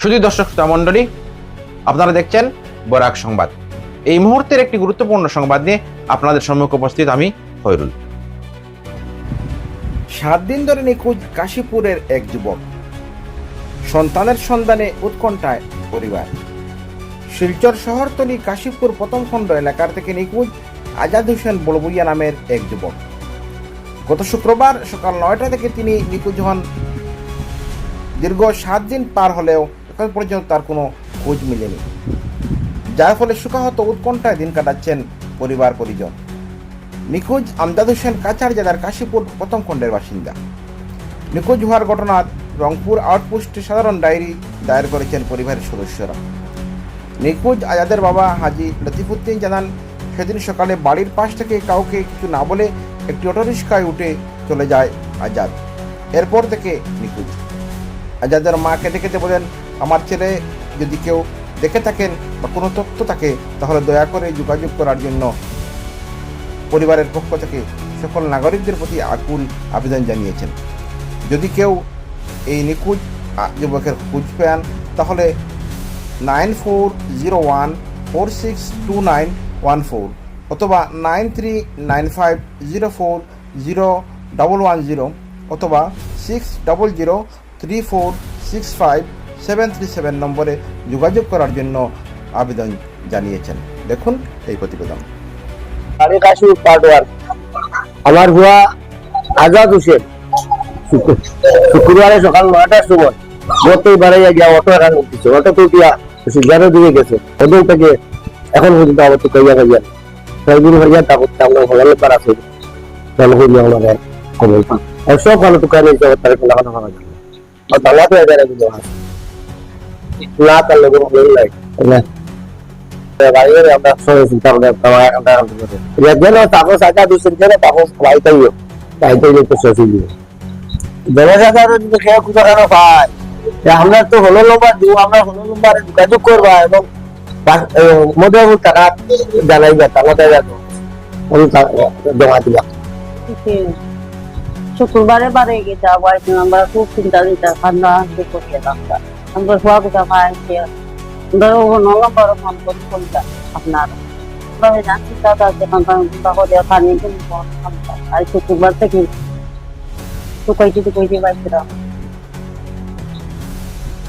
শুধু দর্শক শ্রোতা মণ্ডলী, আপনারা দেখছেন বরাক সংবাদ। এই মুহূর্তের একটি গুরুত্বপূর্ণ সংবাদ নিয়ে আপনাদের সম্মুখে উপস্থিত আমি খৈরুল সাত দিন ধরে নিখোঁজ কাশীপুরের এক যুবক। সন্তানের সন্ধানে উৎকণ্ঠায় পরিবার। শিলচর শহরতলি কাশীপুর প্রথম খণ্ড এলাকার থেকে নিখোঁজ আজাদ হোসেন বড়বুইয়া নামের এক যুবক। গত শুক্রবার সকাল নয়টা থেকে তিনি নিখোঁজ হন। দীর্ঘ সাত দিন পার হলেও এখন পর্যন্ত তার কোনো খোঁজ মিলেনি। যার ফলে সুখাহত উৎকণ্ঠায় দিন কাটাচ্ছেন পরিবার পরিজন। নিখোঁজ আমজাদ হোসেন কাছাড় জেলার কাশীপুর প্রথম খণ্ডের বাসিন্দা। নিখোঁজ হওয়ার ঘটনা রংপুর আউটপোস্টে সাধারণ ডায়েরি দায়ের করেছেন পরিবারের সদস্যরা। নিখোঁজ আজাদের বাবা হাজি লতিফুদ্দিন জানান, সেদিন সকালে বাড়ির পাশ থেকে কাউকে কিছু না বলে একটি অটোরিক্সায় উঠে চলে যায় আজাদ। এরপর থেকে নিখোঁজ। আজাদের মা কেঁদে কেঁদে বলেন আমার ছেলে যদি কেউ দেখে থাকেন বা কোনো তথ্য থাকে, তাহলে দয়া করে যোগাযোগ করার জন্য পরিবারের পক্ষ থেকে সকল নাগরিকদের প্রতি আকুল আবেদন জানিয়েছেন। যদি কেউ এই নিখোঁজ যুবকের খোঁজ পান তাহলে nine four zero one four six two nine one four অথবা nine three nine five zero four zero double one zero অথবা six double zero three four six five seven three seven নম্বরে যোগাযোগ করার জন্য আবেদন জানিয়েছেন। দেখুন এই প্রতিবেদন। আমার ভুয়া আজাদ হোসেন। শুক্রবারে সকাল নয়টার সময় গতই বাড়াইয়া গিয়া অটো এখানে উঠতেছে অটো তো উঠিয়া সিজারও দিকে গেছে। ওদের থেকে এখন পর্যন্ত আমার তো কইয়া কইয়া কয়েকদিন হইয়া তা করতে আমরা হলালে পার আছে। তাহলে হইয়া আমার আর খবর পাই। আর সব ভালো তো কানে হিসাবে তার কোনো কথা ভালো জানে আর তালা তো এদের একদম আছে না তার লোক ভালো লাগে বাইরে আমরা সবাই চিন্তা করে তোমার আমরা যেন তাপস আটা দুসেন যেন তাপস বাইতাই বাইতাই তো সসি দিয়ে জনসাধারণ যদি খেয়ে খুঁজে কেন পায় যে আমরা তো হলো নম্বর দিব আমরা হলো নম্বরে যোগাযোগ করবা এবং মধ্যে টাকা জানাইবা তাহলে যাব জমা দিবা শুক্রবারে বারে গেছে আবার আমরা খুব চিন্তা চিন্তা কান্না যে করিয়ে ডাক্তার আমরা হওয়া কথা পাইছে আমরা নম্বর ফোন করে কোনটা আপনার আমরা জানছি দাদা যে কান্না চিন্তা করে পানি কিন্তু আর শুক্রবার থেকে তো কই যদি কই দিয়ে পাইছিলাম